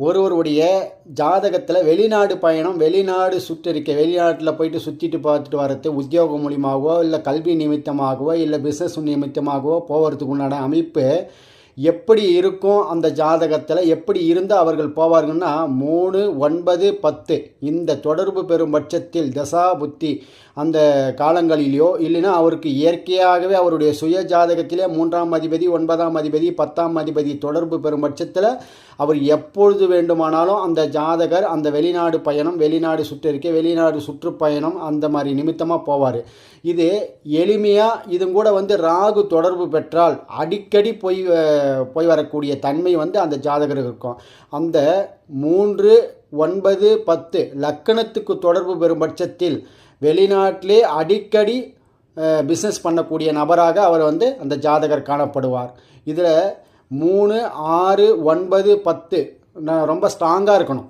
ஒருவருடைய ஜாதகத்தில் வெளிநாடு பயணம் வெளிநாடு சுற்றிருக்க வெளிநாட்டில் போயிட்டு சுற்றிட்டு பார்த்துட்டு வர்றது உத்தியோகம் மூலியமாகவோ இல்லை கல்வி நிமித்தமாகவோ இல்லை பிஸ்னஸ் நிமித்தமாகவோ போகிறதுக்கு உண்டான அமைப்பு எப்படி இருக்கும் அந்த ஜாதகத்தில்? எப்படி இருந்து அவர்கள் போவார்கள்னா மூணு ஒன்பது பத்து. இந்த தொடர்பு பெறும் பட்சத்தில் தசா புத்தி அந்த காலங்களிலேயோ இல்லைன்னா அவருக்கு இயற்கையாகவே அவருடைய சுய ஜாதகத்திலே மூன்றாம் அதிபதி ஒன்பதாம் அதிபதி பத்தாம் அதிபதி தொடர்பு பெறும் பட்சத்தில் அவர் எப்பொழுது வேண்டுமானாலும் அந்த ஜாதகர் அந்த வெளிநாடு பயணம் வெளிநாடு சுற்றறிக்கை வெளிநாடு சுற்றுப்பயணம் அந்த மாதிரி நிமித்தமாக போவார். இது எளிமையாக இதுங்கூட வந்து ராகு தொடர்பு பெற்றால் அடிக்கடி போய் போய் வரக்கூடிய தன்மை வந்து அந்த ஜாதகருக்கு இருக்கும். அந்த மூன்று ஒன்பது பத்து லக்கணத்துக்கு தொடர்பு பெறும் பட்சத்தில் வெளிநாட்டிலே அடிக்கடி பிஸ்னஸ் பண்ணக்கூடிய நபராக அவர் வந்து அந்த ஜாதகர் காணப்படுவார். இதில் மூணு ஆறு ஒன்பது பத்து நான் ரொம்ப ஸ்ட்ராங்காக இருக்கணும்.